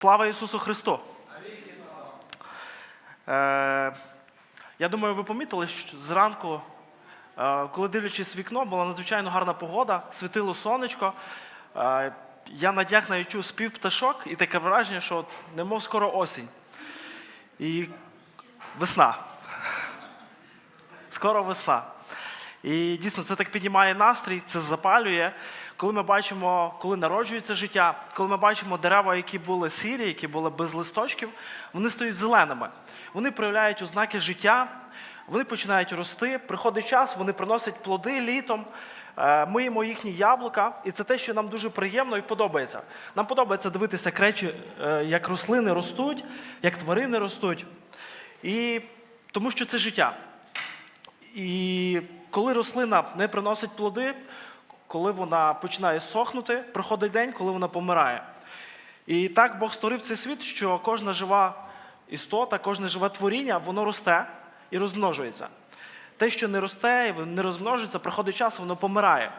Слава Ісусу Христу! Е, я думаю, ви помітили, що зранку, е, коли дивлячись вікно, була надзвичайно гарна погода, світило сонечко. Е, я на днях навіть чув спів пташок і таке враження, що немов скоро осінь. І весна. Скоро весна. І дійсно це так піднімає настрій, це запалює. Коли ми бачимо, коли народжується життя, коли ми бачимо дерева, які були сірі, які були без листочків, вони стають зеленими. Вони проявляють ознаки життя, вони починають рости. Приходить час, вони приносять плоди літом. е, Ми їмо їхні яблука, і це те, що нам дуже приємно і подобається. Нам подобається дивитися, речі, е, як рослини ростуть, як тварини ростуть. І тому що це життя. І коли рослина не приносить плоди, коли вона починає сохнути, приходить день, коли вона помирає. І так Бог створив цей світ, що кожна жива істота, кожне живе творіння, воно росте і розмножується. Те, що не росте, і не розмножується, приходить час, воно помирає.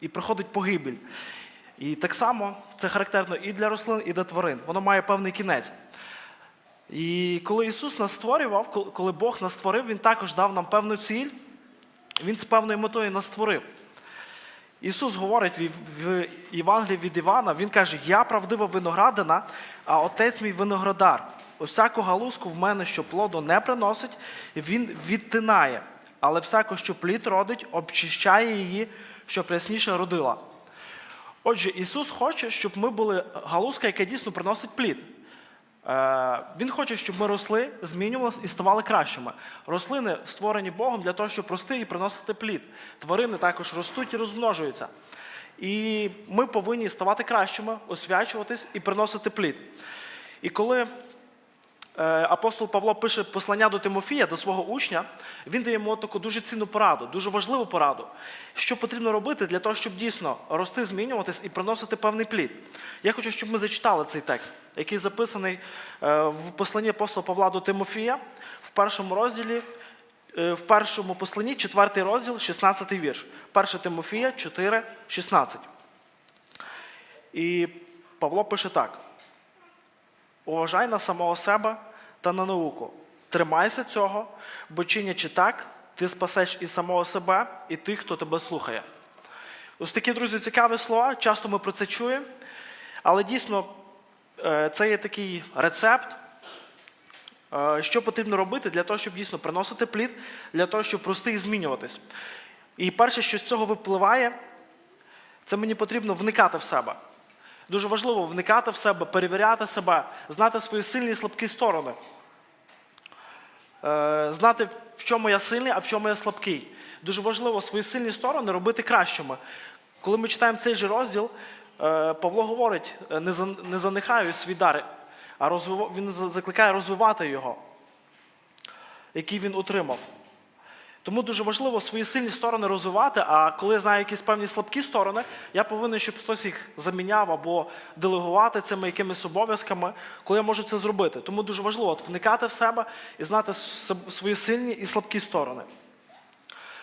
І приходить погибель. І так само це характерно і для рослин, і для тварин. Воно має певний кінець. І коли Ісус нас створював, коли Бог нас створив, Він також дав нам певну ціль, Він з певною метою нас створив. Ісус говорить в Євангелії від Івана, Він каже: Я правдива виноградина, а отець мій виноградар. Усяку галузку в мене, що плоду не приносить, він відтинає. Але всяку, що плід родить, обчищає її, щоб рясніше родила. Отже, Ісус хоче, щоб ми були галузка, яка дійсно приносить плід. Е, Він хоче, щоб ми росли, змінювалися і ставали кращими. Рослини створені Богом для того, щоб рости і приносити плід. Тварини також ростуть і розмножуються. І ми повинні ставати кращими, освячуватись і приносити плід. І коли апостол Павло пише послання до Тимофія, до свого учня, він дає йому таку дуже цінну пораду, дуже важливу пораду, що потрібно робити для того, щоб дійсно рости, змінюватись і приносити певний плід. Я хочу, щоб ми зачитали цей текст, який записаний е, в посланні апостола Павла до Тимофія в першому розділі, е, в першому посланні, четвертий розділ, 16 вірш. 1 Тимофія 4, 16. І Павло пише так. Уважай на самого себе та на науку. Тримайся цього, бо чинячи так, ти спасеш і самого себе, і тих, хто тебе слухає. Ось такі, друзі, цікаві слова. Часто ми про це чуємо, але дійсно е, це є такий рецепт, е, що потрібно робити для того, щоб дійсно приносити плід, для того, щоб рости і змінюватись. І перше, що з цього випливає, це мені потрібно вникати в себе. Дуже важливо вникати в себе, перевіряти себе, знати свої сильні і слабкі сторони. Е, Знати, в чому я сильний, а в чому я слабкий. Дуже важливо свої сильні сторони робити кращими. Коли ми читаємо цей же розділ, е, Павло говорить: е, не за- не занехаю свій дар, а він закликає розвивати його, який він отримав. Тому дуже важливо свої сильні сторони розвивати, а коли я знаю якісь певні слабкі сторони, я повинен, щоб хтось їх заміняв або делегувати цими якимись обов'язками, коли я можу це зробити. Тому дуже важливо от, вникати в себе і знати свої сильні і слабкі сторони.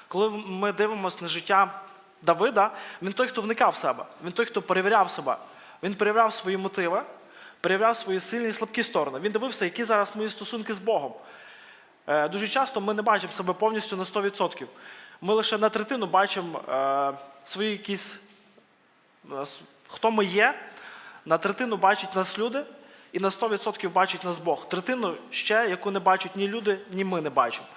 Коли ми дивимося на життя Давида, він той, хто вникав в себе, він той, хто перевіряв себе. Він перевіряв свої мотиви, перевіряв свої сильні і слабкі сторони. Він дивився, які зараз мої стосунки з Богом. Е, Дуже часто ми не бачимо себе повністю на 100%. Ми лише на третину бачимо е, свої якісь, е, хто ми є, на третину бачать нас люди, і на 100% бачить нас Бог. Третину ще, яку не бачать ні люди, ні ми не бачимо.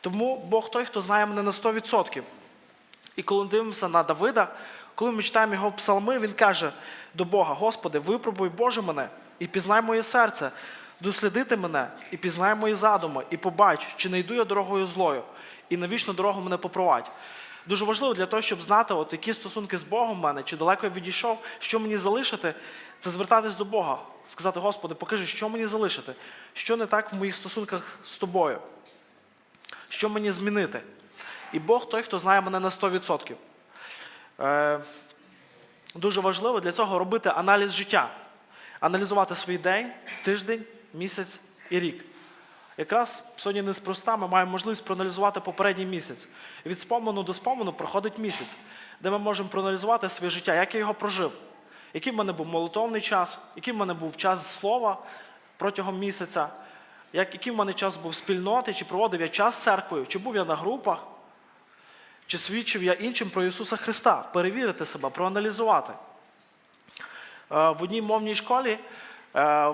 Тому Бог той, хто знає мене на 100%. І коли дивимося на Давида, коли ми читаємо його псалми, він каже до Бога: Господи, випробуй Боже мене і пізнай моє серце, дослідити мене і пізнай мої задуми, і побач, чи не йду я дорогою злою, і навічно дорогу мене попровадь. Дуже важливо для того, щоб знати, от які стосунки з Богом в мене, чи далеко я відійшов, що мені залишити, це звертатись до Бога, сказати, Господи, покажи, що мені залишити, що не так в моїх стосунках з тобою, що мені змінити. І Бог той, хто знає мене на 100%. Е, дуже важливо для цього робити аналіз життя, аналізувати свій день, тиждень, місяць і рік. Якраз сьогодні неспроста ми маємо можливість проаналізувати попередній місяць. Від спомену до спомену проходить місяць, де ми можемо проаналізувати своє життя, як я його прожив, який в мене був молитовний час, який в мене був час слова протягом місяця, як, який в мене час був спільноти, чи проводив я час з церквою, чи був я на групах, чи свідчив я іншим про Ісуса Христа, перевірити себе, проаналізувати. Е, В одній мовній школі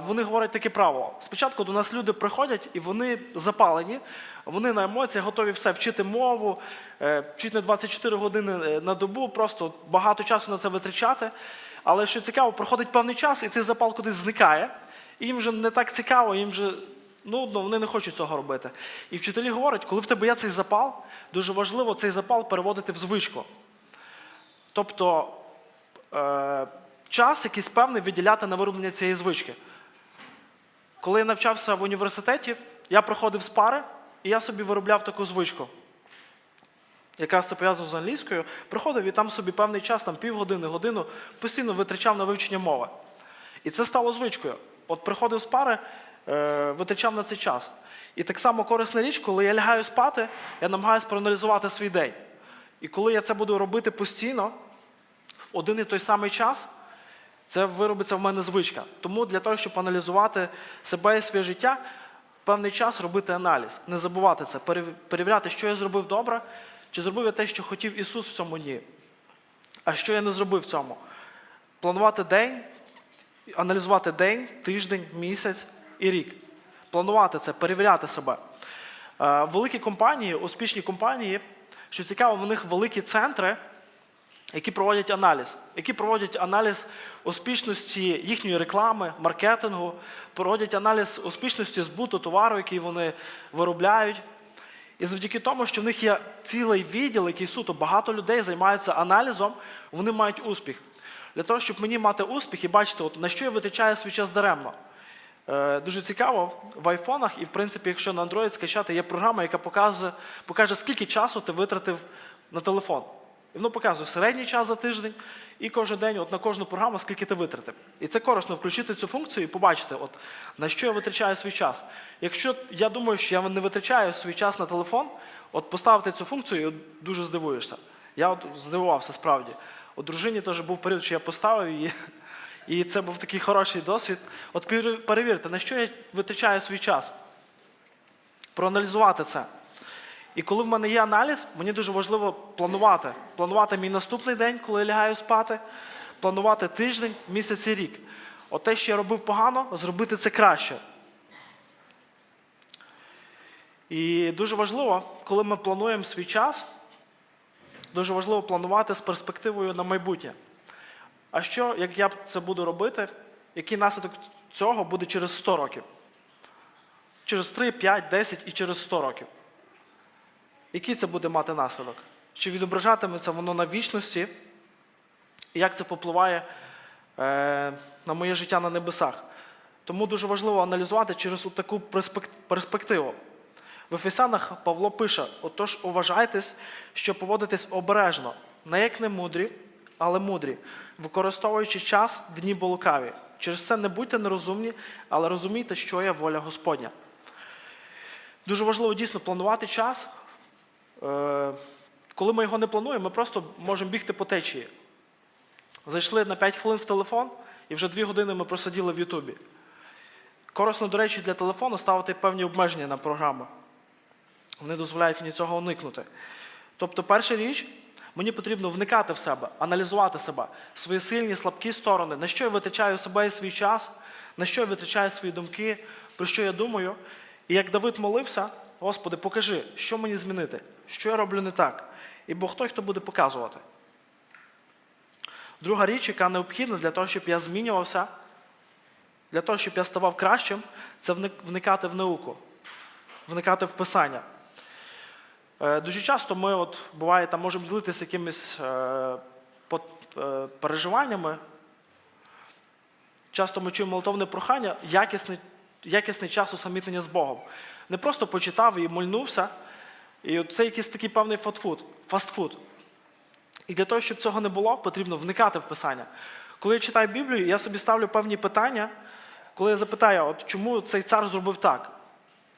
вони говорять таке правило. Спочатку до нас люди приходять і вони запалені, вони на емоціях готові все вчити мову, е, чуть не 24 години е, на добу, просто багато часу на це витрачати. Але що цікаво, проходить певний час, і цей запал кудись зникає, і їм вже не так цікаво, їм вже нудно, вони не хочуть цього робити. І вчителі говорять, коли в тебе є цей запал, дуже важливо цей запал переводити в звичку. Тобто е, час якийсь певний виділяти на вироблення цієї звички. Коли я навчався в університеті, я проходив з пари, і я собі виробляв таку звичку. Якраз це пов'язано з англійською, приходив і там собі певний час, там півгодини, годину, постійно витрачав на вивчення мови. І це стало звичкою. От приходив з пари, е, витрачав на цей час. І так само корисна річ, коли я лягаю спати, я намагаюся проаналізувати свій день. І коли я це буду робити постійно, в один і той самий час, це виробиться в мене звичка. Тому для того, щоб аналізувати себе і своє життя, певний час робити аналіз, не забувати це, перевіряти, що я зробив добре, чи зробив я те, що хотів Ісус в цьому дні, а що я не зробив в цьому. Планувати день, аналізувати день, тиждень, місяць і рік. Планувати це, перевіряти себе. Е, Великі компанії, успішні компанії, що цікаво, в них великі центри, які проводять аналіз, які проводять аналіз успішності їхньої реклами, маркетингу, проводять аналіз успішності збуту товару, який вони виробляють. І завдяки тому, що в них є цілий відділ, який суто багато людей займаються аналізом, вони мають успіх. Для того, щоб мені мати успіх і бачити, от, на що я витрачаю свій час даремно. Е, Дуже цікаво, в айфонах, і в принципі, якщо на Android скачати, є програма, яка показує, покаже, скільки часу ти витратив на телефон. І воно показує середній час за тиждень, і кожен день, от на кожну програму, скільки ти витратив. І це корисно включити цю функцію і побачити, от, на що я витрачаю свій час. Якщо я думаю, що я не витрачаю свій час на телефон, от поставити цю функцію, і дуже здивуєшся. Я от здивувався справді. У дружині теж був період, що я поставив її, і це був такий хороший досвід. От перевірте, на що я витрачаю свій час. Проаналізувати це. І коли в мене є аналіз, мені дуже важливо планувати. Планувати мій наступний день, коли я лягаю спати, планувати тиждень, місяць і рік. От те, що я робив погано, зробити це краще. І дуже важливо, коли ми плануємо свій час, дуже важливо планувати з перспективою на майбутнє. А що, як я це буду робити, який наслідок цього буде через 100 років? Через 3, 5, 10 і через 100 років. Який це буде мати наслідок? Чи відображатиметься воно на вічності? І як це попливає е, на моє життя на небесах? Тому дуже важливо аналізувати через таку перспективу. В Ефесянах Павло пише: отож, уважайтесь, що поводитесь обережно, не як не мудрі, але мудрі, використовуючи час дні болукаві. Через це не будьте нерозумні, але розумійте, що є воля Господня. Дуже важливо дійсно планувати час. Е, Коли ми його не плануємо, ми просто можемо бігти по течії. Зайшли на 5 хвилин в телефон, і вже 2 години ми просиділи в Ютубі. Корисно, до речі, для телефону ставити певні обмеження на програми. Вони дозволяють мені цього уникнути. Тобто, перша річ, мені потрібно вникати в себе, аналізувати себе, свої сильні, слабкі сторони, на що я витрачаю себе і свій час, на що я витрачаю свої думки, про що я думаю. І як Давид молився, Господи, покажи, що мені змінити, що я роблю не так. І Бог той, хто буде показувати. Друга річ, яка необхідна для того, щоб я змінювався, для того, щоб я ставав кращим, це вникати в науку, вникати в писання. Е, Дуже часто ми, от, буває, там можемо ділитися якимись е, е, переживаннями. Часто ми чуємо молитовне прохання, якісний, якісний час усамітнення з Богом. Не просто почитав і мольнувся, і це якийсь такий певний фастфуд. фастфуд. І для того, щоб цього не було, потрібно вникати в писання. Коли я читаю Біблію, я собі ставлю певні питання, коли я запитаю, от чому цей цар зробив так?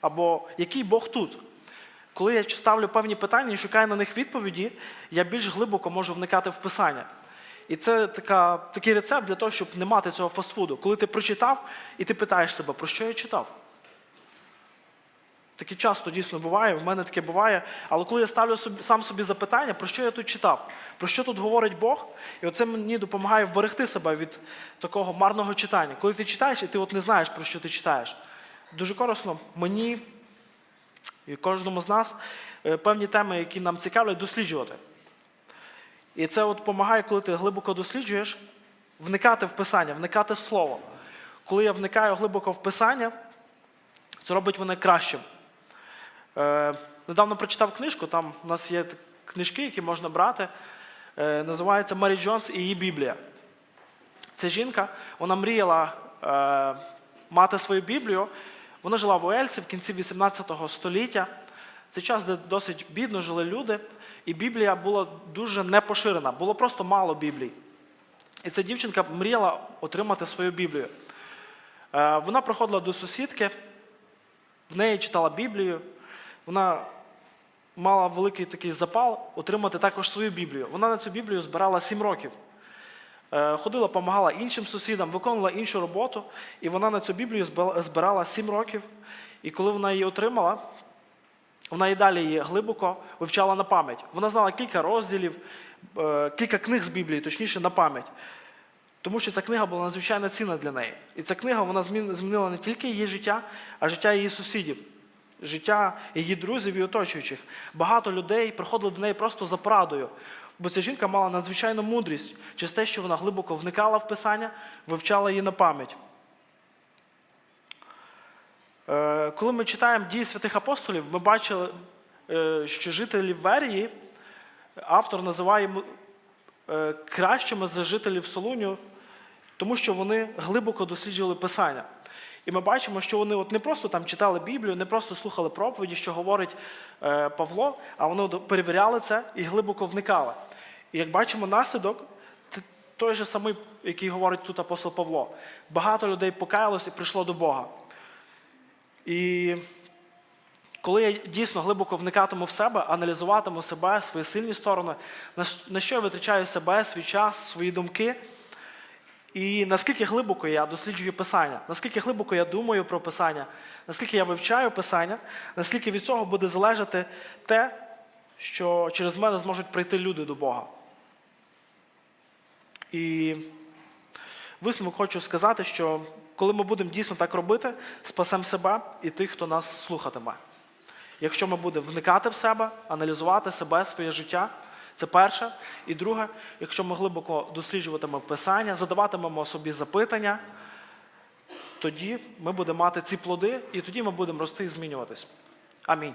Або який Бог тут? Коли я ставлю певні питання і шукаю на них відповіді, я більш глибоко можу вникати в писання. І це така, такий рецепт для того, щоб не мати цього фастфуду. Коли ти прочитав, і ти питаєш себе, про що я читав? Таке часто дійсно буває, в мене таке буває. Але коли я ставлю собі, сам собі запитання, про що я тут читав, про що тут говорить Бог, і оце мені допомагає вберегти себе від такого марного читання. Коли ти читаєш, і ти от не знаєш, про що ти читаєш. Дуже корисно мені і кожному з нас е, певні теми, які нам цікавлять, досліджувати. І це от допомагає, коли ти глибоко досліджуєш, вникати в Писання, вникати в Слово. Коли я вникаю глибоко в Писання, це робить мене кращим. Е, недавно прочитав книжку, там у нас є книжки, які можна брати. Е, називається Мері Джонс і її Біблія. Ця жінка, вона мріяла е, мати свою Біблію. Вона жила в Уельсі в кінці 18 століття. Це час, де досить бідно жили люди, і Біблія була дуже непоширена, було просто мало Біблій. І ця дівчинка мріяла отримати свою Біблію. Вона приходила до сусідки, в неї читала Біблію. Вона мала великий такий запал отримати також свою Біблію. Вона на цю Біблію збирала сім років. Е, Ходила, допомагала іншим сусідам, виконувала іншу роботу, і вона на цю Біблію збирала сім років. І коли вона її отримала, вона і далі її глибоко вивчала на пам'ять. Вона знала кілька розділів, е, кілька книг з Біблії, точніше, на пам'ять. Тому що ця книга була надзвичайно цінна для неї. І ця книга вона змінила не тільки її життя, а життя її сусідів, життя її друзів і оточуючих. Багато людей приходили до неї просто за порадою. Бо ця жінка мала надзвичайну мудрість через те, що вона глибоко вникала в Писання, вивчала її на пам'ять. Е, Коли ми читаємо дії святих апостолів, ми бачили, е, що жителі Верії автор називає е, кращими за жителів Солуню, тому що вони глибоко досліджували Писання. І ми бачимо, що вони от не просто там читали Біблію, не просто слухали проповіді, що говорить е, Павло, а вони перевіряли це і глибоко вникали. І як бачимо, наслідок той же самий, який говорить тут апостол Павло. Багато людей покаялось і прийшло до Бога. І коли я дійсно глибоко вникатиму в себе, аналізуватиму себе, свої сильні сторони, на що я витрачаю себе, свій час, свої думки, і наскільки глибоко я досліджую Писання, наскільки глибоко я думаю про Писання, наскільки я вивчаю Писання, наскільки від цього буде залежати те, що через мене зможуть прийти люди до Бога. І висновок хочу сказати, що коли ми будемо дійсно так робити, спасемо себе і тих, хто нас слухатиме. Якщо ми будемо вникати в себе, аналізувати себе, своє життя, це перше. І друге, якщо ми глибоко досліджуватимемо Писання, задаватимемо собі запитання, тоді ми будемо мати ці плоди, і тоді ми будемо рости і змінюватись. Амінь.